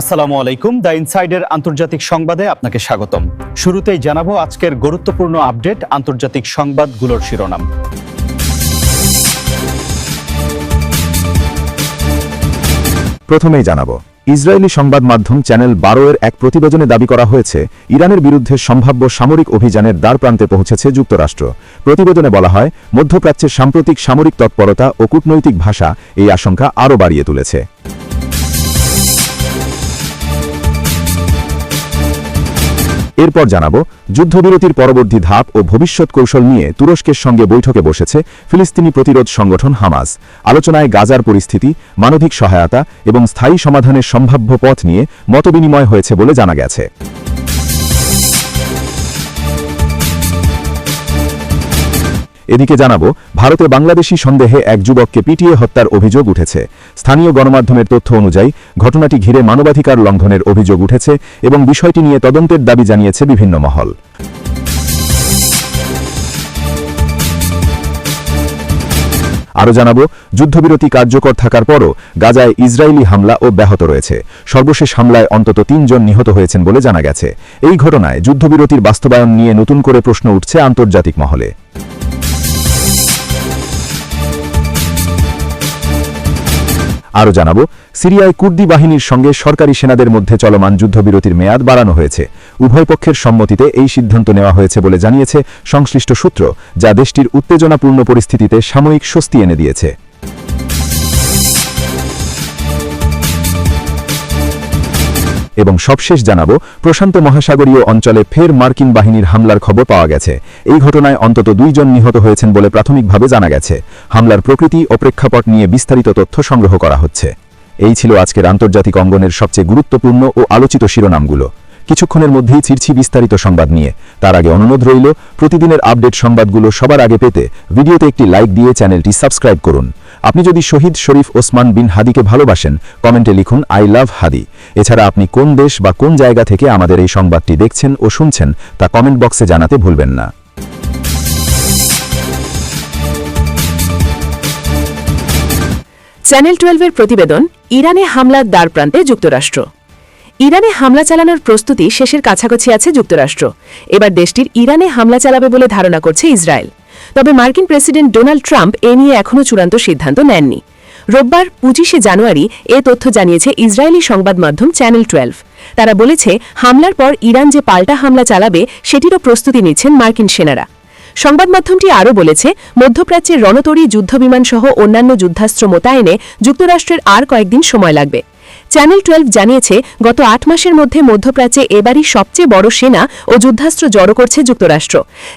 আসসালামু আলাইকুম। দ্য ইনসাইডের আন্তর্জাতিক সংবাদে আপনাকে স্বাগতম। শুরুতেই জানাব আজকের গুরুত্বপূর্ণ আপডেট আন্তর্জাতিক সংবাদগুলোর শিরোনাম। প্রথমেই জানাব, ইসরায়েলি সংবাদ মাধ্যম চ্যানেল বারো এর এক প্রতিবেদনে দাবি করা হয়েছে, ইরানের বিরুদ্ধে সম্ভাব্য সামরিক অভিযানের দ্বার প্রান্তে পৌঁছেছে যুক্তরাষ্ট্র। প্রতিবেদনে বলা হয়, মধ্যপ্রাচ্যের সাম্প্রতিক সামরিক তৎপরতা ও কূটনৈতিক ভাষা এই আশঙ্কা আরও বাড়িয়ে তুলেছে। এরপর জানাব, যুদ্ধবিরতির পরবর্তী ধাপ ও ভবিষ্যৎ কৌশল নিয়ে তুরস্কের সঙ্গে বৈঠকে বসেছে ফিলিস্তিনি প্রতিরোধ সংগঠন হামাস। আলোচনায় গাজার পরিস্থিতি, মানবিক সহায়তা এবং স্থায়ী সমাধানের সম্ভাব্য পথ নিয়ে মতবিনিময় হয়েছে বলে জানা গেছে। এদিকে জানাব, ভারতে বাংলাদেশি সন্দেহে এক যুবককে পিটিয়ে হত্যার অভিযোগ উঠেছে। স্থানীয় গণমাধ্যমের তথ্য অনুযায়ী, ঘটনাটি ঘিরে মানবাধিকার লঙ্ঘনের অভিযোগ উঠেছে এবং বিষয়টি নিয়ে তদন্তের দাবি জানিয়েছে বিভিন্ন মহল। আরও জানাব, যুদ্ধবিরতি কার্যকর থাকার পরও গাজায় ইসরায়েলি হামলা অব্যাহত রয়েছে। সর্বশেষ হামলায় অন্তত তিনজন নিহত হয়েছেন বলে জানা গেছে। এই ঘটনায় যুদ্ধবিরতির বাস্তবায়ন নিয়ে নতুন করে প্রশ্ন উঠছে আন্তর্জাতিক মহলে। আরও জানাব, সিরিয়ায় কুর্দি বাহিনীর সঙ্গে সরকারি সেনাদের মধ্যে চলমান যুদ্ধবিরতির মেয়াদ বাড়ানো হয়েছে। উভয় পক্ষের সম্মতিতে এই সিদ্ধান্ত নেওয়া হয়েছে বলে জানিয়েছে সংশ্লিষ্ট সূত্র, যা দেশটির উত্তেজনাপূর্ণ পরিস্থিতিতে সাময়িক স্বস্তি এনে দিয়েছে। এবং সবশেষ জানাব, প্রশান্ত মহাসাগরীয় অঞ্চলে ফের মার্কিন বাহিনীর হামলার খবর পাওয়া গেছে। এই ঘটনায় অন্তত দুইজন নিহত হয়েছেন বলে প্রাথমিকভাবে জানা গেছে। হামলার প্রকৃতি ও প্রেক্ষাপট নিয়ে বিস্তারিত তথ্য সংগ্রহ করা হচ্ছে। এই ছিল আজকের আন্তর্জাতিক অঙ্গনের সবচেয়ে গুরুত্বপূর্ণ ও আলোচিত শিরোনামগুলো। কিছুক্ষণের মধ্যেই ছিরছি বিস্তারিত সংবাদ নিয়ে। তার আগে অনুরোধ রইল, প্রতিদিনের আপডেট সংবাদগুলো সবার আগে পেতে ভিডিওতে একটি লাইক দিয়ে চ্যানেলটি সাবস্ক্রাইব করুন। আপনি যদি শহীদ শরীফ ওসমান বিন হাদিকে ভালোবাসেন, কমেন্টে লিখুন, আই লাভ হাদি। এছাড়া আপনি কোন দেশ বা কোন জায়গা থেকে আমাদের এই সংবাদটি দেখছেন ও শুনছেন, তা কমেন্ট বক্সে জানাতে ভুলবেন না। চ্যানেল টুয়েলভের প্রতিবেদন, ইরানে হামলার দ্বারপ্রান্তে যুক্তরাষ্ট্র। ইরানে হামলা চালানোর প্রস্তুতি শেষের কাছাকাছি আছে যুক্তরাষ্ট্র। এবার দেশটির ইরানে হামলা চালাবে বলে ধারণা করছে ইসরায়েল। তবে মার্কিন প্রেসিডেন্ট ডোনাল্ড ট্রাম্প এ নিয়ে এখনও চূড়ান্ত সিদ্ধান্ত নেননি। রোববার পঁচিশে জানুয়ারি এ তথ্য জানিয়েছে ইসরায়েলি সংবাদ মাধ্যম চ্যানেল টুয়েলভ। তারা বলেছে, হামলার পর ইরান যে পাল্টা হামলা চালাবে, সেটিরও প্রস্তুতি নিচ্ছেন মার্কিন সেনারা। সংবাদ মাধ্যমটি আরও বলেছে, মধ্যপ্রাচ্যের রণতরী যুদ্ধবিমান সহ অন্যান্য যুদ্ধাস্ত্র মোতায়েনে যুক্তরাষ্ট্রের আর কয়েকদিন সময় লাগবে। চ্যানেল টুয়েলভ জানিয়েছে, গত আট মাসের মধ্যে মধ্যপ্রাচ্যে এবারই সবচেয়ে বড় সেনা ও যুদ্ধাস্ত্র জড়ো করছে যুক্তরাষ্ট্র।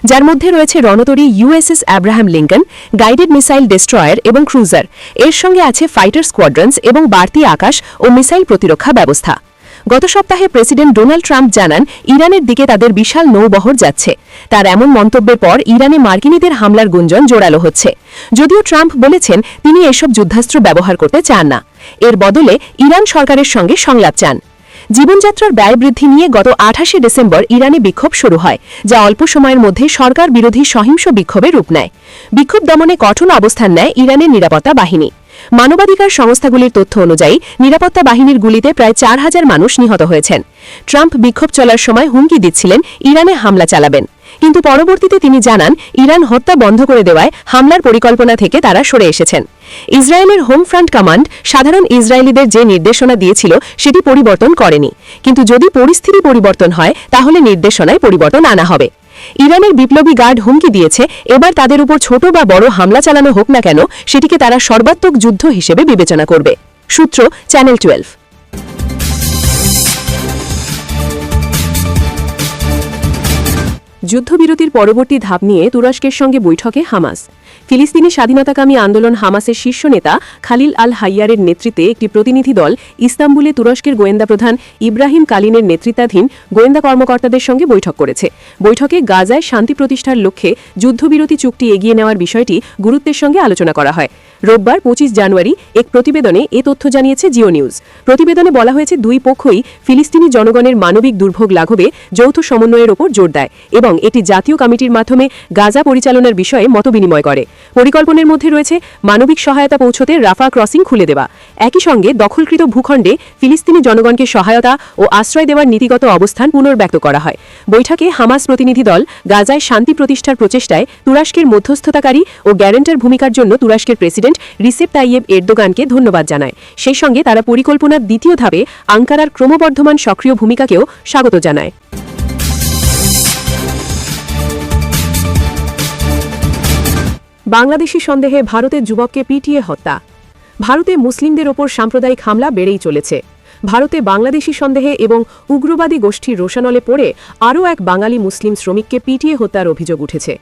যার মধ্যে রয়েছে রণতরী USS Abraham Lincoln guided missile destroyer এবং ক্রুজার এর সঙ্গে আছে ফাইটার স্কোয়াড্রন্স এবং বাড়তি আকাশ ও মিসাইল প্রতিরক্ষা ব্যবস্থা। গত সপ্তাহে প্রেসিডেন্ট ডোনাল্ড ট্রাম্প জানান, ইরানের দিকে তাদের বিশাল নৌবহর যাচ্ছে। তার এমন মন্তব্যের পর ইরানে মার্কিনীদের হামলার গুঞ্জন জোরালো হচ্ছে। যদিও ট্রাম্প বলেছেন, তিনি এসব যুদ্ধাস্ত্র ব্যবহার করতে চান না। এর বদলে ইরান সরকারের সঙ্গে সংলাপ চান। জীবনযাত্রার ব্যয় বৃদ্ধি নিয়ে গত আঠাশে ডিসেম্বর ইরানে বিক্ষোভ শুরু হয়, যা অল্প সময়ের মধ্যে সরকার বিরোধী সহিংস বিক্ষোভে রূপ নেয়। বিক্ষোভ দমনে কঠোর অবস্থান নেয় ইরানের নিরাপত্তা বাহিনী। মানবাধিকার সংস্থাগুলির তথ্য অনুযায়ী নিরাপত্তা বাহিনীর গুলিতে প্রায় চার হাজার মানুষ নিহত হয়েছেন। ট্রাম্প বিক্ষোভ চলার সময় হুমকি দিচ্ছিলেন, ইরানে হামলা চালাবেন। কিন্তু পরবর্তীতে তিনি জানান, ইরান হত্যা বন্ধ করে দেওয়ায় হামলার পরিকল্পনা থেকে তারা সরে এসেছেন। ইসরায়েলের হোম ফ্রন্ট কমান্ড সাধারণ ইসরায়েলিদের যে নির্দেশনা দিয়েছিল, সেটি পরিবর্তন করেনি। কিন্তু যদি পরিস্থিতি পরিবর্তন হয়, তাহলে নির্দেশনায় পরিবর্তন আনা হবে। ইরানের বিপ্লবী গার্ড হুমকি দিয়েছে, এবার তাদের উপর ছোট বা বড় হামলা চালানো হোক না কেন, সেটিকে তারা সর্বাত্মক যুদ্ধ হিসেবে বিবেচনা করবে। সূত্র চ্যানেল টুয়েলভ যুদ্ধবিরতির পরবর্তী ধাপ নিয়ে তুরস্কের সঙ্গে বৈঠকে হামাস। ফিলিস্তিনি স্বাধীনতাকামী আন্দোলন হামাসের শীর্ষ নেতা খালিল আল হাইয়ারের নেতৃত্বে একটি প্রতিনিধি দল ইস্তাম্বুলে তুরস্কের গোয়েন্দা প্রধান ইব্রাহিম কালিনের নেতৃত্বাধীন গোয়েন্দা কর্মকর্তাদের সঙ্গে বৈঠক করেছে। বৈঠকে গাজায় শান্তি প্রতিষ্ঠার লক্ষ্যে যুদ্ধবিরতি চুক্তি এগিয়ে নেওয়ার বিষয়টি গুরুত্বের সঙ্গে আলোচনা করা হয়। রোববার পঁচিশ জানুয়ারি এক প্রতিবেদনে এ তথ্য জানিয়েছে জিও নিউজ। প্রতিবেদনে বলা হয়েছে, দুই পক্ষই ফিলিস্তিনি জনগণের মানবিক দুর্ভোগ লাঘবে যৌথ সমন্বয়ের ওপর জোর দেয় এবং এটি জাতীয় কমিটির মাধ্যমে গাজা পরিচালনার বিষয়ে মতবিনিময় করে। পরিকল্পনার মধ্যে রয়েছে মানবিক সহায়তা পৌঁছতে রাফা ক্রসিং খুলে দেওয়া। একই সঙ্গে দখলকৃত ভূখণ্ডে ফিলিস্তিনি জনগণকে সহায়তা ও আশ্রয় দেওয়ার নীতিগত অবস্থান পুনর্ব্যক্ত করা হয়। বৈঠকে হামাস প্রতিনিধি দল গাজায় শান্তি প্রতিষ্ঠার প্রচেষ্টায় তুরস্কের মধ্যস্থতাকারী ও গ্যারেন্টার ভূমিকার জন্য তুরস্কের প্রেসিডেন্ট রিসেপ তাইয়েব এরদোগানকে ধন্যবাদ জানায়। সেই সঙ্গে তারা পরিকল্পনার দ্বিতীয় ধাপে আঙ্কারার ক্রমবর্ধমান সক্রিয় ভূমিকাকেও স্বাগত জানায়। বাংলাদেশি সন্দেহে ভারতের যুবককে পিটিয়ে হত্যা। ভারতে মুসলিমদের ওপর সাম্প্রদায়িক হামলা বেড়েই চলেছে। ভারতে বাংলাদেশি সন্দেহে এবং উগ্রবাদী গোষ্ঠীর রোশানলে পড়ে আরও এক বাঙালি মুসলিম শ্রমিককে পিটিয়ে হত্যার অভিযোগ উঠেছে।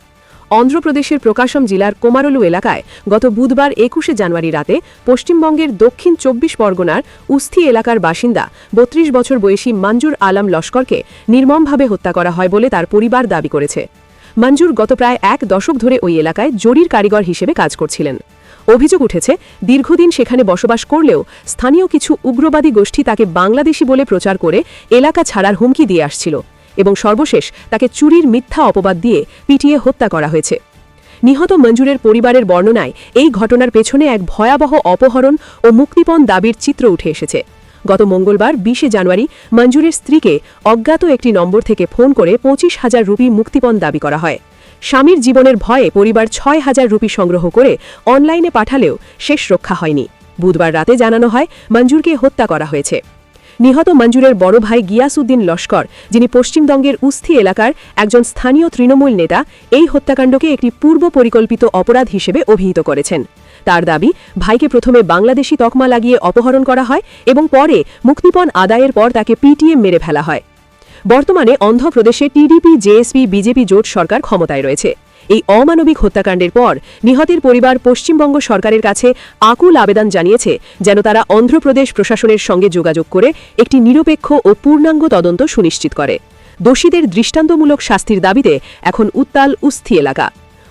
অন্ধ্রপ্রদেশের প্রকাশম জেলার কোমারলু এলাকায় গত বুধবার একুশে জানুয়ারি রাতে পশ্চিমবঙ্গের দক্ষিণ চব্বিশ পরগনার উস্থি এলাকার বাসিন্দা বত্রিশ বছর বয়সী মঞ্জুর আলম লস্করকে নির্মমভাবে হত্যা করা হয় বলে তার পরিবার দাবি করেছে। মঞ্জুর গত প্রায় এক দশক ধরে ওই এলাকায় জরির কারিগর হিসেবে কাজ করছিলেন। অভিযোগ উঠেছে, দীর্ঘদিন সেখানে বসবাস করলেও স্থানীয় কিছু উগ্রবাদী গোষ্ঠী তাকে বাংলাদেশি বলে প্রচার করে এলাকা ছাড়ার হুমকি দিয়ে আসছিল এবং সর্বশেষ তাকে চুরির মিথ্যা অপবাদ দিয়ে পিটিয়ে হত্যা করা হয়েছে। নিহত মঞ্জুরের পরিবারের বর্ণনায় এই ঘটনার পেছনে এক ভয়াবহ অপহরণ ও মুক্তিপণ দাবির চিত্র উঠে এসেছে। গত মঙ্গলবার বিশে জানুয়ারি মঞ্জুরের স্ত্রীকে অজ্ঞাত একটি নম্বর থেকে ফোন করে পঁচিশ হাজার রুপি মুক্তিপণ দাবি করা হয়। স্বামীর জীবনের ভয়ে পরিবার ছয় হাজার রুপি সংগ্রহ করে অনলাইনে পাঠালেও শেষ রক্ষা হয়নি। বুধবার রাতে জানানো হয়, মঞ্জুরকে হত্যা করা হয়েছে। নিহত মঞ্জুরের বড় ভাই গিয়াসউদ্দিন লস্কর, যিনি পশ্চিমবঙ্গের উস্থি এলাকার একজন স্থানীয় তৃণমূল নেতা, এই হত্যাকাণ্ডকে একটি পূর্ব পরিকল্পিত অপরাধ হিসেবে অভিহিত করেছেন। তার দাবি, ভাইকে প্রথমে বাংলাদেশি তকমা লাগিয়ে অপহরণ করা হয় এবং পরে মুক্তিপণ আদায়ের পর তাকে পিটিএম মেরে ফেলা হয়। বর্তমানে অন্ধ্রপ্রদেশে টিডিপি, জেএসপি, বিজেপি জোট সরকার ক্ষমতায় রয়েছে। এই অমানবিক হত্যাকাণ্ডের পর নিহতের পরিবার পশ্চিমবঙ্গ সরকারের কাছে আকুল আবেদন জানিয়েছে যেন তারা অন্ধ্রপ্রদেশ প্রশাসনের সঙ্গে যোগাযোগ করে একটি নিরপেক্ষ ও পূর্ণাঙ্গ তদন্ত সুনিশ্চিত করে। দোষীদের দৃষ্টান্তমূলক শাস্তির দাবিতে এখন উত্তাল উস্থি এলাকা।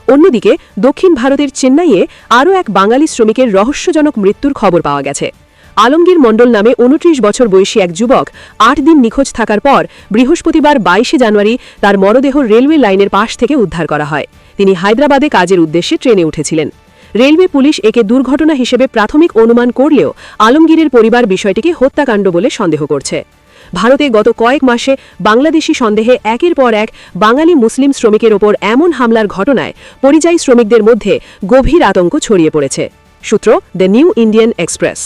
অন্যদিকে দক্ষিণ ভারতের চেন্নাইয়ে আরও এক বাঙালি শ্রমিকের রহস্যজনক মৃত্যুর খবর পাওয়া গেছে। আলমগীর মণ্ডল নামে উনত্রিশ বছর বয়সী এক যুবক আট দিন নিখোঁজ থাকার পর বৃহস্পতিবার বাইশে জানুয়ারি তার মরদেহ রেলওয়ে লাইনের পাশ থেকে উদ্ধার করা হয়। তিনি হায়দ্রাবাদে কাজের উদ্দেশ্যে ট্রেনে উঠেছিলেন। রেলওয়ে পুলিশ একে দুর্ঘটনা হিসেবে প্রাথমিক অনুমান করলেও আলমগীরের পরিবার বিষয়টিকে হত্যাকাণ্ড বলে সন্দেহ করছে। ভারতে গত কয়েক মাসে বাংলাদেশি সন্দেহে একের পর এক বাঙালি মুসলিম শ্রমিকের ওপর এমন হামলার ঘটনায় পরিযায়ী শ্রমিকদের মধ্যে গভীর আতঙ্ক ছড়িয়ে পড়েছে। সূত্র দ্য নিউ ইন্ডিয়ান এক্সপ্রেস।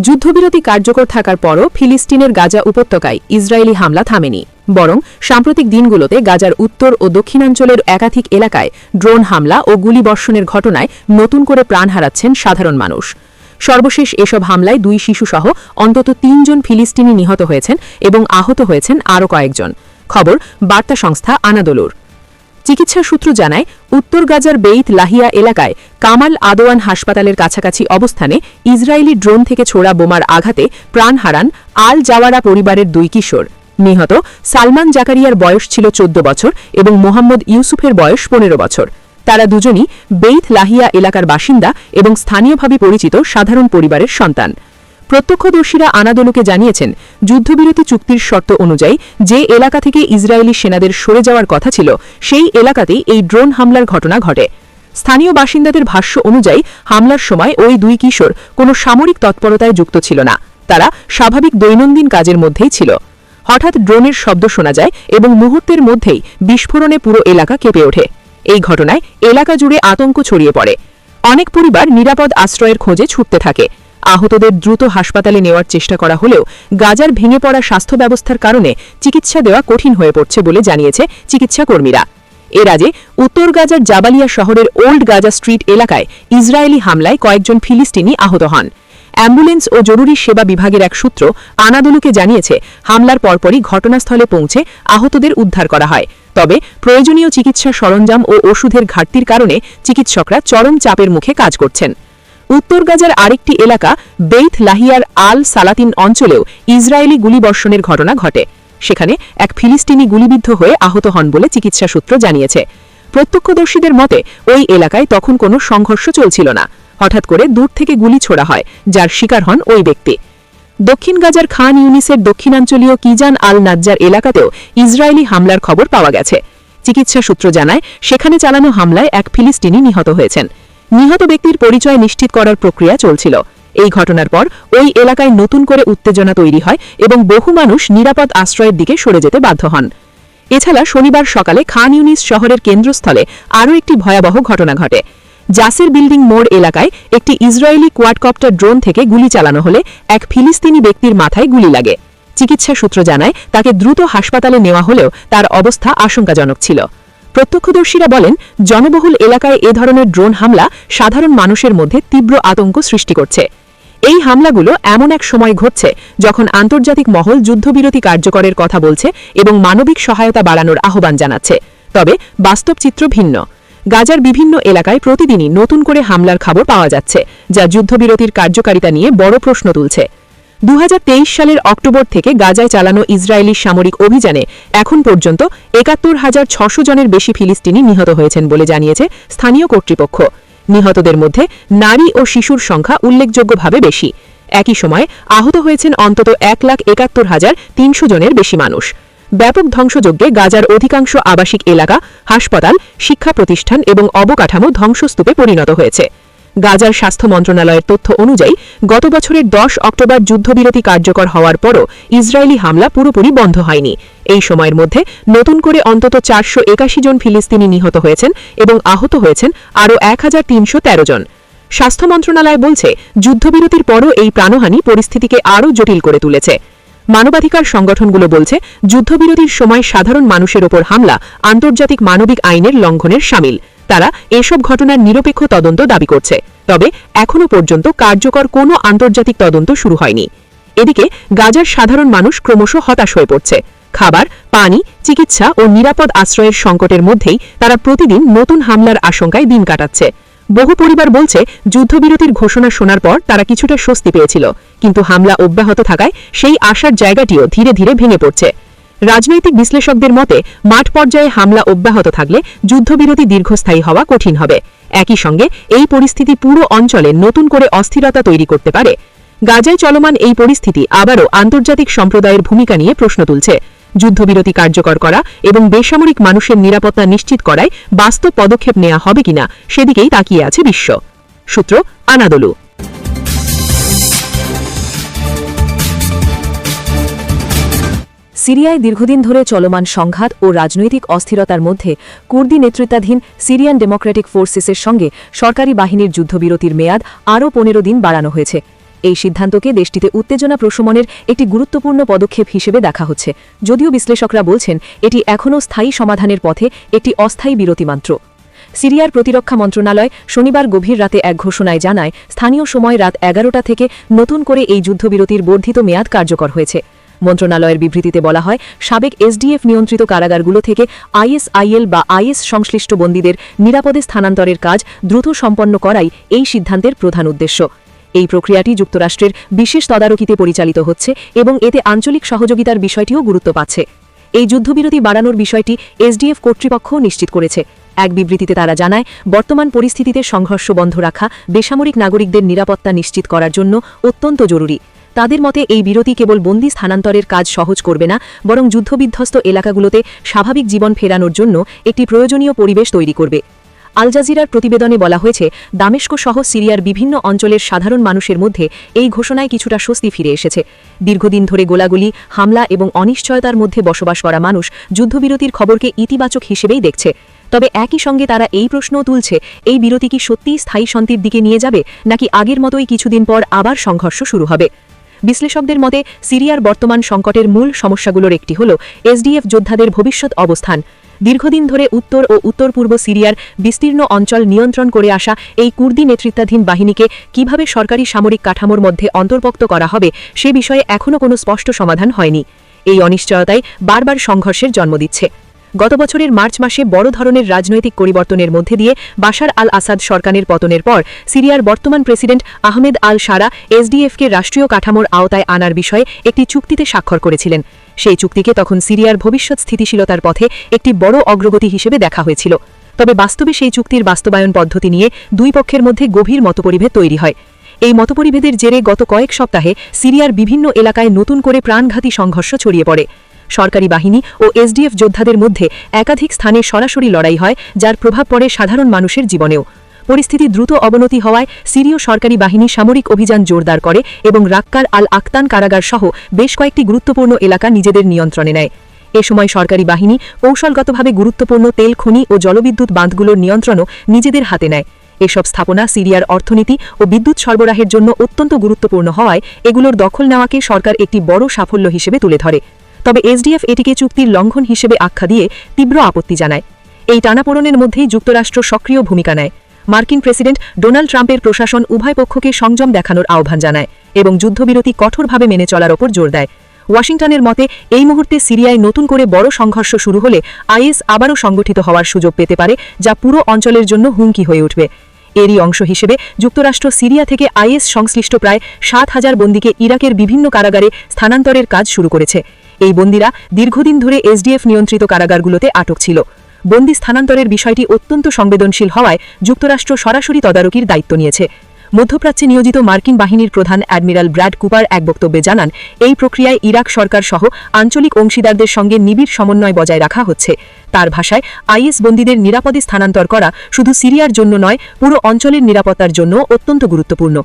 যুদ্ধবিরতি কার্যকর থাকার পরও ফিলিস্তিনের গাজা উপত্যকায় ইসরায়েলি হামলা থামেনি। বরং সাম্প্রতিক দিনগুলোতে গাজার উত্তর ও দক্ষিণাঞ্চলের একাধিক এলাকায় ড্রোন হামলা ও গুলিবর্ষণের ঘটনায় নতুন করে প্রাণ হারাচ্ছেন সাধারণ মানুষ। সর্বশেষ এসব হামলায় দুই শিশুসহ অন্তত তিনজন ফিলিস্তিনি নিহত হয়েছেন এবং আহত হয়েছেন আরও কয়েকজন। খবর, বার্তা সংস্থা আনাদোলুর। চিকিৎসা সূত্র জানায়, উত্তর গাজার বেইত লাহিয়া এলাকায় কামাল আদোয়ান হাসপাতালের কাছাকাছি অবস্থানে ইসরায়েলি ড্রোন থেকে ছোড়া বোমার আঘাতে প্রাণ হারান আল জাওয়ারা পরিবারের দুই কিশোর। নিহত সালমান জাকারিয়ার বয়স ছিল চোদ্দ বছর এবং মোহাম্মদ ইউসুফের বয়স পনেরো বছর। তারা দুজনই বেইত লাহিয়া এলাকার বাসিন্দা এবং স্থানীয়ভাবে পরিচিত সাধারণ পরিবারের সন্তান। প্রত্যক্ষদর্শীরা আনাদোলুকে জানিয়েছেন, যুদ্ধবিরতি চুক্তির শর্ত অনুযায়ী যে এলাকা থেকে ইসরায়েলি সেনাদের সরে যাওয়ার কথা ছিল, সেই এলাকাতেই এই ড্রোন হামলার ঘটনা ঘটে। স্থানীয় বাসিন্দাদের ভাষ্য অনুযায়ী, হামলার সময় ওই দুই কিশোর কোনো সামরিক তৎপরতায় যুক্ত ছিল না, তারা স্বাভাবিক দৈনন্দিন কাজের মধ্যেই ছিল। হঠাৎ ড্রোনের শব্দ শোনা যায় এবং মুহূর্তের মধ্যেই বিস্ফোরণে পুরো এলাকা কেঁপে ওঠে। এই ঘটনায় এলাকা জুড়ে আতঙ্ক ছড়িয়ে পড়ে। অনেক পরিবার নিরাপদ আশ্রয়ের খোঁজে ছুটতে থাকে। আহতদের দ্রুত হাসপাতালে নেওয়ার চেষ্টা করা হলেও গাজার ভেঙে পড়া স্বাস্থ্য ব্যবস্থার কারণে চিকিৎসা দেওয়া কঠিন হয়ে পড়ছে বলে জানিয়েছে চিকিৎসা কর্মীরা এর আগে উত্তর গাজার জাবালিয়া শহরের ওল্ড গাজা স্ট্রিট এলাকায় ইসরায়েলি হামলায় কয়েকজন ফিলিস্তিনি আহত হন। অ্যাম্বুলেন্স ও জরুরি সেবা বিভাগের এক সূত্র আনাদুলুকে জানিয়েছে, হামলার পরপরই ঘটনাস্থলে পৌঁছে আহতদের উদ্ধার করা হয়। তবে প্রয়োজনীয় চিকিৎসা সরঞ্জাম ও ওষুধের ঘাটতির কারণে চিকিৎসকরা চরম চাপের মুখে কাজ করছেন। উত্তর গাজার আরেকটি এলাকা, বেইথ লাহিয়ার আল সালাতিন অঞ্চলেও ইসরায়েলি গুলিবর্ষণের ঘটনা ঘটে। সেখানে এক ফিলিস্তিনি গুলিবিদ্ধ হয়ে আহত হন বলে চিকিৎসা সূত্র জানিয়েছে। প্রত্যক্ষদর্শীদের মতে, ওই এলাকায় তখন কোনো সংঘর্ষ চলছিল না। হঠাৎ করে দূর থেকে গুলি ছোড়া হয়, যার শিকার হন ওই ব্যক্তি। দক্ষিণ গাজার খান ইউনিসের দক্ষিণাঞ্চলীয় কিজান আল নাজ্জার এলাকাতেও ইসরায়েলি হামলার খবর পাওয়া গেছে। চিকিৎসা সূত্র জানায়, সেখানে চালানো হামলায় এক ফিলিস্তিনি নিহত হয়েছেন। নিহত ব্যক্তির পরিচয় নিশ্চিত করার প্রক্রিয়া চলছিল। এই ঘটনার পর ওই এলাকায় নতুন করে উত্তেজনা তৈরি হয় এবং বহু মানুষ নিরাপদ আশ্রয়ের দিকে সরে যেতে বাধ্য হন। এছাড়া শনিবার সকালে খান ইউনিস শহরের কেন্দ্রস্থলে আরও একটি ভয়াবহ ঘটনা ঘটে। জাসের বিল্ডিং মোড় এলাকায় একটি ইসরায়েলি কোয়াডকপ্টার ড্রোন থেকে গুলি চালানো হলে এক ফিলিস্তিনি ব্যক্তির মাথায় গুলি লাগে। চিকিৎসা সূত্র জানায়, তাকে দ্রুত হাসপাতালে নেওয়া হলেও তার অবস্থা আশঙ্কাজনক ছিল। প্রত্যক্ষদর্শীরা বলেন, জনবহুল এলাকায় এ ধরনের ড্রোন হামলা সাধারণ মানুষের মধ্যে তীব্র আতঙ্ক সৃষ্টি করছে। এই হামলাগুলো এমন এক সময় ঘটছে যখন আন্তর্জাতিক মহল যুদ্ধবিরতি কার্যকরের কথা বলছে এবং মানবিক সহায়তা বাড়ানোর আহ্বান জানাচ্ছে। তবে বাস্তব চিত্র ভিন্ন। গাজার বিভিন্ন এলাকায় প্রতিদিনই নতুন করে হামলার খবর পাওয়া যাচ্ছে, যা যুদ্ধবিরতির কার্যকারিতা নিয়ে বড় প্রশ্ন তুলছে। দু হাজার তেইশ সালের অক্টোবর থেকে গাজায় চালানো ইসরায়েলি সামরিক অভিযানে এখন পর্যন্ত একাত্তর হাজার ছশো জনের বেশি ফিলিস্তিনি নিহত হয়েছেন বলে জানিয়েছে স্থানীয় কর্তৃপক্ষ। নিহতদের মধ্যে নারী ও শিশুর সংখ্যা উল্লেখযোগ্যভাবে বেশি। একই সময়ে আহত হয়েছেন অন্তত এক লাখ একাত্তর হাজার তিনশো জনের বেশি মানুষ। ব্যাপক ধ্বংসযজ্ঞে গাজার অধিকাংশ আবাসিক এলাকা, হাসপাতাল, শিক্ষা প্রতিষ্ঠান এবং অবকাঠামো ধ্বংসস্তূপে পরিণত হয়েছে। গাজার স্বাস্থ্য মন্ত্রণালয়ের তথ্য অনুযায়ী, গত বছরের দশ অক্টোবর যুদ্ধবিরতি কার্যকর হওয়ার পরও ইসরায়েলি হামলা পুরোপুরি বন্ধ হয়নি। এই সময়ের মধ্যে নতুন করে অন্তত চারশো একাশি জন ফিলিস্তিনি নিহত হয়েছেন এবং আহত হয়েছেন আরও এক হাজার তিনশো তেরো জন। স্বাস্থ্য মন্ত্রণালয় বলছে, যুদ্ধবিরতির পরও এই প্রাণহানি পরিস্থিতিকে আরও জটিল করে তুলেছে। মানবাধিকার সংগঠনগুলো বলছে, যুদ্ধবিরতির সময় সাধারণ মানুষের ওপর হামলা আন্তর্জাতিক মানবিক আইনের লঙ্ঘনের সামিল। তারা এসব ঘটনার নিরপেক্ষ তদন্ত দাবি করছে। তবে এখনও পর্যন্ত কার্যকর কোনো আন্তর্জাতিক তদন্ত শুরু হয়নি। এদিকে গাজার সাধারণ মানুষ ক্রমশ হতাশ হয়ে পড়ছে। খাবার, পানি, চিকিৎসা ও নিরাপদ আশ্রয়ের সংকটের মধ্যেই তারা প্রতিদিন নতুন হামলার আশঙ্কায় দিন কাটাচ্ছে। বহু পরিবার বলছে, যুদ্ধবিরতির ঘোষণা শোনার পর তারা কিছুটা স্বস্তি পেয়েছিল। কিন্তু হামলা অব্যাহত থাকায় সেই আশার জায়গাটিও ধীরে ধীরে ভেঙে পড়ছে। রাজনৈতিক বিশ্লেষকদের মতে, মাঠ পর্যায়ে হামলা অব্যাহত থাকলে যুদ্ধবিরতি দীর্ঘস্থায়ী হওয়া কঠিন হবে। একই সঙ্গে, এই পরিস্থিতি পুরো অঞ্চলে নতুন করে অস্থিরতা তৈরি করতে পারে। গাজায় চলমান এই পরিস্থিতি আবারও আন্তর্জাতিক সম্প্রদায়ের ভূমিকা নিয়ে প্রশ্ন তুলছে। যুদ্ধবিরতি কার্যকর করা এবং বেসামরিক মানুষের নিরাপত্তা নিশ্চিত করায় বাস্তব পদক্ষেপ নেওয়া হবে কিনা, সেদিকেই তাকিয়ে আছে বিশ্ব। সূত্র আনাদলু। সিরিয়ায় দীর্ঘদিন ধরে চলমান সংঘাত ও রাজনৈতিক অস্থিরতার মধ্যে কুর্দি নেতৃত্বাধীন সিরিয়ান ডেমোক্রেটিক ফোর্সেসের সঙ্গে সরকারি বাহিনীর যুদ্ধবিরতির মেয়াদ আরও পনেরো দিন বাড়ানো হয়েছে। এই সিদ্ধান্তকে দেশটিতে উত্তেজনা প্রশমনের একটি গুরুত্বপূর্ণ পদক্ষেপ হিসেবে দেখা হচ্ছে। যদিও বিশ্লেষকরা বলছেন, এটি এখনও স্থায়ী সমাধানের পথে একটি অস্থায়ী বিরতি মাত্র। সিরিয়ার প্রতিরক্ষা মন্ত্রণালয় শনিবার গভীর রাতে এক ঘোষণায় জানায়, স্থানীয় সময় রাত এগারোটা থেকে নতুন করে এই যুদ্ধবিরতির বর্ধিত মেয়াদ কার্যকর হয়েছে। মন্ত্রণালয়ের বিবৃতিতে বলা হয়, সাবেক এসডিএফ নিয়ন্ত্রিত কারাগারগুলো থেকে আইএসআইএল বা আইএস সংশ্লিষ্ট বন্দীদের নিরাপদে স্থানান্তরের কাজ দ্রুত সম্পন্ন করাই এই সিদ্ধান্তের প্রধান উদ্দেশ্য। এই প্রক্রিয়াটি যুক্তরাষ্ট্রের বিশেষ তদারকিতে পরিচালিত হচ্ছে এবং এতে আঞ্চলিক সহযোগিতার বিষয়টিও গুরুত্ব পাচ্ছে। এই যুদ্ধবিরতি বাড়ানোর বিষয়টি এসডিএফ কর্তৃপক্ষও নিশ্চিত করেছে। এক বিবৃতিতে তারা জানায়, বর্তমান পরিস্থিতিতে সংঘর্ষ বন্ধ রাখা বেসামরিক নাগরিকদের নিরাপত্তা নিশ্চিত করার জন্য অত্যন্ত জরুরি। তাদের মতে এই বিরতি কেবল বন্দি স্থানান্তরের কাজ সহজ করবে না, বরং যুদ্ধবিধ্বস্ত এলাকাগুলোতে স্বাভাবিক জীবন ফেরানোর জন্য একটি প্রয়োজনীয় পরিবেশ তৈরি করবে। আল জাজিরার প্রতিবেদনে বলা হয়েছে দামেস্ক সহ সিরিয়ার বিভিন্ন অঞ্চলের সাধারণ মানুষের মধ্যে এই ঘোষণায় কিছুটা স্বস্তি ফিরে এসেছে। দীর্ঘদিন ধরে গোলাগুলি, হামলা এবং অনিশ্চয়তার মধ্যে বসবাস করা মানুষ যুদ্ধবিরতির খবরকে ইতিবাচক হিসেবেই দেখছে। তবে একই সঙ্গে তারা এই প্রশ্নও তুলছে, এই বিরতি কি সত্যিই স্থায়ী শান্তির দিকে নিয়ে যাবে, নাকি আগের মতোই কিছুদিন পর আবার সংঘর্ষ শুরু হবে? বিশ্লেষকদের মতে, সিরিয়ার বর্তমান সংকটের মূল সমস্যাগুলোর একটি হল এসডিএফ যোদ্ধাদের ভবিষ্যৎ অবস্থান। দীর্ঘদিন ধরে উত্তর ও উত্তর পূর্ব সিরিয়ার বিস্তীর্ণ অঞ্চল নিয়ন্ত্রণ করে আসা এই কুর্দি নেতৃত্বাধীন বাহিনীকে কীভাবে সরকারি সামরিক কাঠামোর মধ্যে অন্তর্ভুক্ত করা হবে, সে বিষয়ে এখনও কোনো স্পষ্ট সমাধান হয়নি। এই অনিশ্চয়তাই বারবার সংঘর্ষের জন্ম দিচ্ছে। গত বছরের মার্চ মাসে বড় ধরনের রাজনৈতিক পরিবর্তনের মধ্যে দিয়ে বাশার আল আসাদ সরকারের পতনের পর সিরিয়ার বর্তমান প্রেসিডেন্ট আহমেদ আল সারা এসডিএফকে রাষ্ট্রীয় কাঠামোর আওতায় আনার বিষয়ে একটি চুক্তিতে স্বাক্ষর করেছিলেন। সেই চুক্তিকে তখন সিরিয়ার ভবিষ্যৎ স্থিতিশীলতার পথে একটি বড় অগ্রগতি হিসেবে দেখা হয়েছিল। তবে বাস্তবে সেই চুক্তির বাস্তবায়ন পদ্ধতি নিয়ে দুই পক্ষের মধ্যে গভীর মতপরিভেদ তৈরি হয়। এই মতপরিভেদের জেরে গত কয়েক সপ্তাহে সিরিয়ার বিভিন্ন এলাকায় নতুন করে প্রাণঘাতী সংঘর্ষ ছড়িয়ে পড়ে। সরকারি বাহিনী ও এসডিএফ যোদ্ধাদের মধ্যে একাধিক স্থানে সরাসরি লড়াই হয়, যার প্রভাব পড়ে সাধারণ মানুষের জীবনেও। পরিস্থিতি দ্রুত অবনতি হওয়ায় সিরীয় সরকারি বাহিনী সামরিক অভিযান জোরদার করে এবং রাক্কার আল আক্তান কারাগার সহ বেশ কয়েকটি গুরুত্বপূর্ণ এলাকা নিজেদের নিয়ন্ত্রণে নেয়। এ সময় সরকারি বাহিনী কৌশলগতভাবে গুরুত্বপূর্ণ তেল, খনি ও জলবিদ্যুৎ বাঁধগুলোর নিয়ন্ত্রণও নিজেদের হাতে নেয়। এসব স্থাপনা সিরিয়ার অর্থনীতি ও বিদ্যুৎ সরবরাহের জন্য অত্যন্ত গুরুত্বপূর্ণ হওয়ায় এগুলোর দখল নেওয়াকে সরকার একটি বড় সাফল্য হিসেবে তুলে ধরে। তবে এসডিএফ এটিকে চুক্তির লঙ্ঘন হিসেবে আখ্যা দিয়ে তীব্র আপত্তি জানায়। এই টানাপোড়নের মধ্যেই যুক্তরাষ্ট্র সক্রিয় ভূমিকা নেয়। মার্কিন প্রেসিডেন্ট ডোনাল্ড ট্রাম্পের প্রশাসন উভয় পক্ষকে সংযম দেখানোর আহ্বান জানায় এবং যুদ্ধবিরতি কঠোরভাবে মেনে চলার ওপর জোর দেয়। ওয়াশিংটনের মতে, এই মুহূর্তে সিরিয়ায় নতুন করে বড় সংঘর্ষ শুরু হলে আইএস আবারও সংগঠিত হওয়ার সুযোগ পেতে পারে, যা পুরো অঞ্চলের জন্য হুমকি হয়ে উঠবে। এরই অংশ হিসেবে যুক্তরাষ্ট্র সিরিয়া থেকে আইএস সংশ্লিষ্ট প্রায় সাত হাজার বন্দীকে ইরাকের বিভিন্ন কারাগারে স্থানান্তরের কাজ শুরু করেছে। এই বন্দীরা দীর্ঘদিন ধরে এসডিএফ নিয়ন্ত্রিত কারাগারগুলোতে আটক ছিল। বন্দি স্থানান্তরের বিষয়টি অত্যন্ত সংবেদনশীল হওয়ায় যুক্তরাষ্ট্র সরাসরি তদারকির দায়িত্ব নিয়েছে। মধ্যপ্রাচ্যে নিয়োজিত মার্কিন বাহিনীর প্রধান অ্যাডমিরাল ব্র্যাড কুপার এক বক্তব্যে জানান, এই প্রক্রিয়ায় ইরাক সরকার সহ আঞ্চলিক অংশীদারদের সঙ্গে নিবিড় সমন্বয় বজায় রাখা হচ্ছে। তার ভাষায়, আইএস বন্দীদের নিরাপদে স্থানান্তর করা শুধু সিরিয়ার জন্য নয়, পুরো অঞ্চলের নিরাপত্তার জন্য অত্যন্ত গুরুত্বপূর্ণ।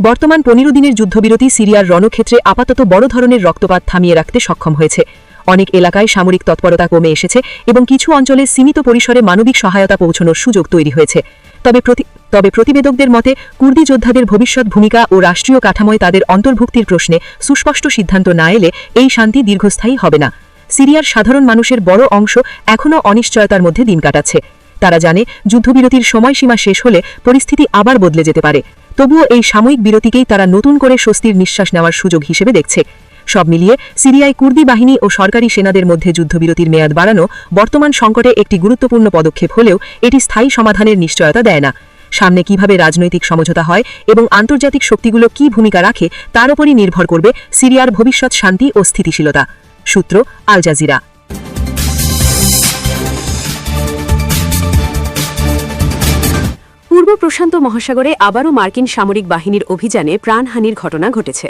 বর্তমান পনেরো দিনের যুদ্ধবিরতি সিরিয়ার রণক্ষেত্রে আপাতত বড় ধরনের রক্তপাত থামিয়ে রাখতে সক্ষম হয়েছে। অনেক এলাকায় সামরিক তৎপরতা কমে এসেছে এবং কিছু অঞ্চলে সীমিত পরিসরে মানবিক সহায়তা পৌঁছানোর সুযোগ তৈরি হয়েছে। তবে তবে প্রতিবেদকদের মতে, কুর্দি যোদ্ধাদের ভবিষ্যৎ ভূমিকা ও রাষ্ট্রীয় কাঠামোয় তাদের অন্তর্ভুক্তির প্রশ্নে সুস্পষ্ট সিদ্ধান্ত না এলে এই শান্তি দীর্ঘস্থায়ী হবে না। সিরিয়ার সাধারণ মানুষের বড় অংশ এখনও অনিশ্চয়তার মধ্যে দিন কাটাচ্ছে। তারা জানে, যুদ্ধবিরতির সময়সীমা শেষ হলে পরিস্থিতি আবার বদলে যেতে পারে। তবুও এই সাময়িক বিরতিকেই তারা নতুন করে স্বস্তির নিঃশ্বাস নেওয়ার সুযোগ হিসেবে দেখছে। সব মিলিয়ে সিরিয়ায় কুর্দি বাহিনী ও সরকারি সেনাদের মধ্যে যুদ্ধবিরতির মেয়াদ বাড়ানো বর্তমান সংকটে একটি গুরুত্বপূর্ণ পদক্ষেপ হলেও এটি স্থায়ী সমাধানের নিশ্চয়তা দেয় না। সামনে কীভাবে রাজনৈতিক সমঝোতা হয় এবং আন্তর্জাতিক শক্তিগুলো কি ভূমিকা রাখে তার উপরই নির্ভর করবে সিরিয়ার ভবিষ্যৎ শান্তি ও স্থিতিশীলতা। সূত্র আল জাজিরা। পূর্ব প্রশান্ত মহাসাগরে আবারও মার্কিন সামরিক বাহিনীর অভিযানে প্রাণহানির ঘটনা ঘটেছে।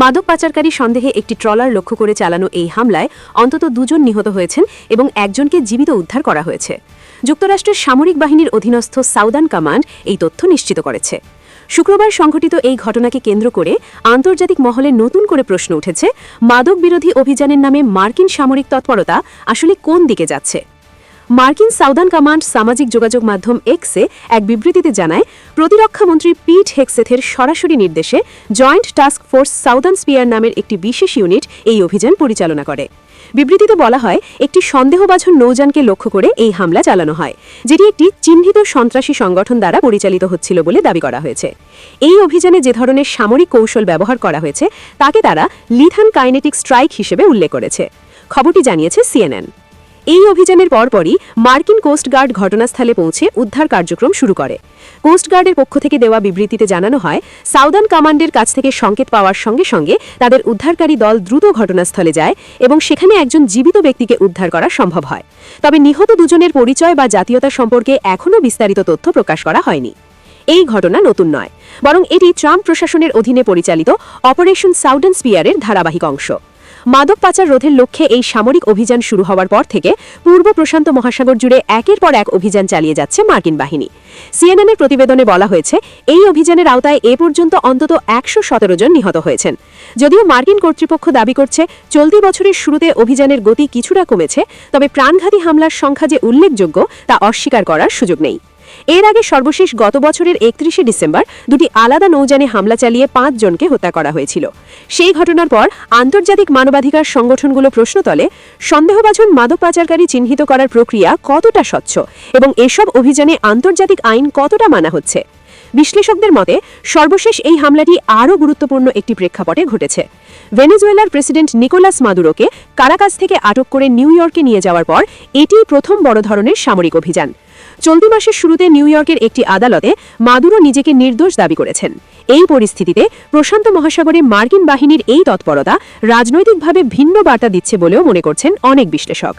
মাদক পাচারকারী সন্দেহে একটি ট্রলার লক্ষ্য করে চালানো এই হামলায় অন্তত দুজন নিহত হয়েছেন এবং একজনকে জীবিত উদ্ধার করা হয়েছে। যুক্তরাষ্ট্রের সামরিক বাহিনীর অধীনস্থ সাউদার্ন কমান্ড এই তথ্য নিশ্চিত করেছে। শুক্রবার সংঘটিত এই ঘটনাকে কেন্দ্র করে আন্তর্জাতিক মহলে নতুন করে প্রশ্ন উঠেছে, মাদক বিরোধী অভিযানের নামে মার্কিন সামরিক তৎপরতা আসলে কোন দিকে যাচ্ছে? মার্কিন সাউদার্ন কমান্ড সামাজিক যোগাযোগ মাধ্যম এক্সে এক বিবৃতিতে জানায় প্রতিরক্ষামন্ত্রী পিট হেক্সেথের সরাসরি নির্দেশে joint task force southern spear নামের একটি বিশেষ ইউনিট এই অভিযান পরিচালনা করে। বিবৃতিতে বলা হয়, একটি সন্দেহবাজন নৌযানকে লক্ষ্য করে এই হামলা চালানো হয়, যেটি একটি চিহ্নিত সন্ত্রাসী সংগঠন দ্বারা পরিচালিত হচ্ছিল বলে দাবি করা হয়েছে। এই অভিযানে যে ধরনের সামরিক কৌশল ব্যবহার করা হয়েছে, তাকে তারা লিথান কাইনেটিক স্ট্রাইক হিসেবে উল্লেখ করেছে। খবরটি জানিয়েছে সিএনএন। এই অভিযানের পরপরই মার্কিন কোস্টগার্ড ঘটনাস্থলে পৌঁছে উদ্ধার কার্যক্রম শুরু করে। কোস্টগার্ডের পক্ষ থেকে দেওয়া বিবৃতিতে জানানো হয়, সাউদার্ন কমান্ডের কাছ থেকে সংকেত পাওয়ার সঙ্গে সঙ্গে তাদের উদ্ধারকারী দল দ্রুত ঘটনাস্থলে যায় এবং সেখানে একজন জীবিত ব্যক্তিকে উদ্ধার করা সম্ভব হয়। তবে নিহত দুজনের পরিচয় বা জাতীয়তা সম্পর্কে এখনও বিস্তারিত তথ্য প্রকাশ করা হয়নি। এই ঘটনা নতুন নয়, বরং এটি ট্রাম্প প্রশাসনের অধীনে পরিচালিত অপারেশন সাউডার্ন স্পিয়ারের ধারাবাহিক অংশ। মাদক পাচার রোধের লক্ষ্যে এই সামরিক অভিযান শুরু হওয়ার পর থেকে পূর্ব প্রশান্ত মহাসাগর জুড়ে একের পর এক অভিযান চালিয়ে যাচ্ছে মার্কিন বাহিনী। সিএনএনের প্রতিবেদনে বলা হয়েছে, এই অভিযানের আওতায় এ পর্যন্ত অন্তত একশো সতেরো জন নিহত হয়েছেন। যদিও মার্কিন কর্তৃপক্ষ দাবি করছে, চলতি বছরের শুরুতে অভিযানের গতি কিছুটা কমেছে, তবে প্রাণঘাতী হামলার সংখ্যা যে উল্লেখযোগ্য তা অস্বীকার করার সুযোগ নেই। এর আগে সর্বশেষ গত বছরের একত্রিশে ডিসেম্বর দুটি আলাদা নৌযানে হামলা চালিয়ে পাঁচ জনকে হত্যা করা হয়েছিল। সেই ঘটনার পর আন্তর্জাতিক মানবাধিকার সংগঠনগুলো প্রশ্ন তোলে, সন্দেহভাজন মাদক পাচারকারী চিহ্নিত করার প্রক্রিয়া কতটা স্বচ্ছ এবং এসব অভিযানে আন্তর্জাতিক আইন কতটা মানা হচ্ছে? বিশ্লেষকদের মতে, সর্বশেষ এই হামলাটি আরও গুরুত্বপূর্ণ একটি প্রেক্ষাপটে ঘটেছে। ভেনেজুয়েলার প্রেসিডেন্ট নিকোলাস মাদুরোকে কারাকাস থেকে আটক করে নিউ ইয়র্কে নিয়ে যাওয়ার পর এটিই প্রথম বড় ধরনের সামরিক অভিযান। চলতি মাসের শুরুতে নিউ ইয়র্কের একটি আদালতে মাদুরো নিজেকে নির্দোষ দাবি করেছেন। এই পরিস্থিতিতে প্রশান্ত মহাসাগরে মার্কিন বাহিনীর এই তৎপরতা রাজনৈতিকভাবে ভিন্ন বার্তা দিচ্ছে বলেও মনে করছেন অনেক বিশ্লেষক।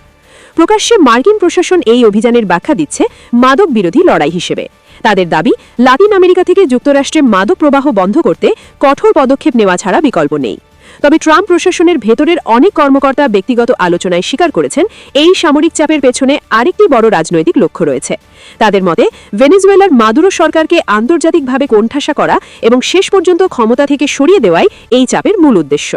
প্রকাশ্যে মার্কিন প্রশাসন এই অভিযানের ব্যাখ্যা দিচ্ছে মাদক বিরোধী লড়াই হিসেবে। তাদের দাবি, লাতিন আমেরিকা থেকে যুক্তরাষ্ট্রে মাদক প্রবাহ বন্ধ করতে কঠোর পদক্ষেপ নেওয়া ছাড়া বিকল্প নেই। তবে ট্রাম্প প্রশাসনের ভেতরের অনেক কর্মকর্তা ব্যক্তিগত আলোচনায় স্বীকার করেছেন, এই সামরিক চাপের পেছনে আরেকটি বড় রাজনৈতিক লক্ষ্য রয়েছে। তাদের মতে, ভেনেজুয়েলার মাদুরো সরকারকে আন্তর্জাতিকভাবে কোণঠাসা করা এবং শেষ পর্যন্ত ক্ষমতা থেকে সরিয়ে দেওয়াই এই চাপের মূল উদ্দেশ্য।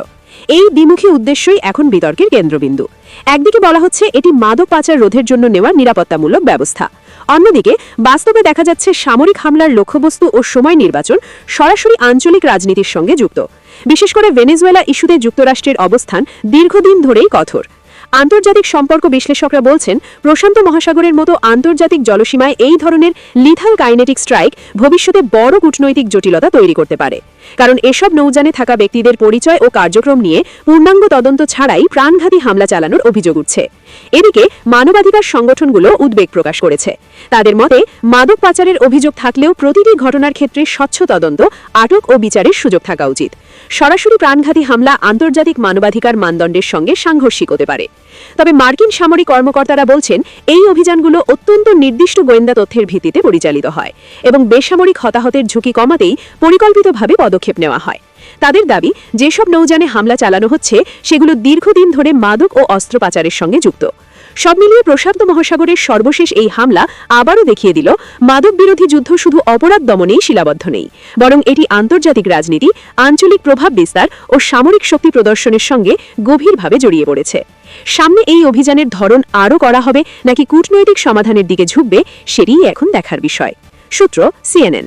এই দ্বিমুখী উদ্দেশ্যই এখন বিতর্কের কেন্দ্রবিন্দু। একদিকে বলা হচ্ছে, এটি মাদক পাচার রোধের জন্য নেওয়া নিরাপত্তামূলক ব্যবস্থা। অন্যদিকে, বাস্তবে দেখা যাচ্ছে সামরিক হামলার লক্ষ্যবস্তু ও সময় নির্বাচন সরাসরি আঞ্চলিক রাজনীতির সঙ্গে যুক্ত। বিশেষ করে ভেনেজুয়েলা ইস্যুতে যুক্তরাষ্ট্রের অবস্থান দীর্ঘদিন ধরেই কঠোর। আন্তর্জাতিক সম্পর্ক বিশ্লেষকরা বলছেন, প্রশান্ত মহাসাগরের মতো আন্তর্জাতিক জলসীমায় এই ধরনের লিথাল কাইনেটিক স্ট্রাইক ভবিষ্যতে বড় কূটনৈতিক জটিলতা তৈরি করতে পারে। কারণ এসব নৌযানে থাকা ব্যক্তিদের পরিচয় ও কার্যক্রম নিয়ে পূর্ণাঙ্গ তদন্ত ছাড়াই প্রাণঘাতী হামলা চালানোর অভিযোগ উঠছে। এদিকে মানবাধিকার সংগঠনগুলো উদ্বেগ প্রকাশ করেছে। তাদের মতে, মাদক পাচারের অভিযোগ থাকলেও প্রতিটি ঘটনার ক্ষেত্রে স্বচ্ছ তদন্ত, আটক ও বিচারের সুযোগ থাকা উচিত। সরাসরি প্রাণঘাতী হামলা আন্তর্জাতিক মানবাধিকার মানদণ্ডের সঙ্গে সাংঘর্ষিক হতে পারে। তবে মার্কিন সামরিক কর্মকর্তারা বলছেন, এই অভিযানগুলো অত্যন্ত নির্দিষ্ট গোয়েন্দা তথ্যের ভিত্তিতে পরিচালিত হয় এবং বেসামরিক হতাহতের ঝুঁকি কমাতেই পরিকল্পিতভাবে পদক্ষেপ নেওয়া হয়। তাদের দাবি, যেসব নৌযানে হামলা চালানো হচ্ছে, সেগুলো দীর্ঘদিন ধরে মাদক ও অস্ত্র পাচারের সঙ্গে যুক্ত। সব মিলিয়ে প্রশান্ত মহাসাগরের সর্বশেষ এই হামলা আবারও দেখিয়ে দিল মাদক বিরোধী যুদ্ধ শুধু অপরাধ দমনেই সীমাবদ্ধ নেই, বরং এটি আন্তর্জাতিক রাজনীতি, আঞ্চলিক প্রভাব বিস্তার ও সামরিক শক্তি প্রদর্শনের সঙ্গে গভীরভাবে জড়িয়ে পড়েছে। সামনে এই অভিযানের ধরন আরও করা হবে, নাকি কূটনৈতিক সমাধানের দিকে ঝুঁকবে, সেটিই এখন দেখার বিষয়। সূত্র সিএনএন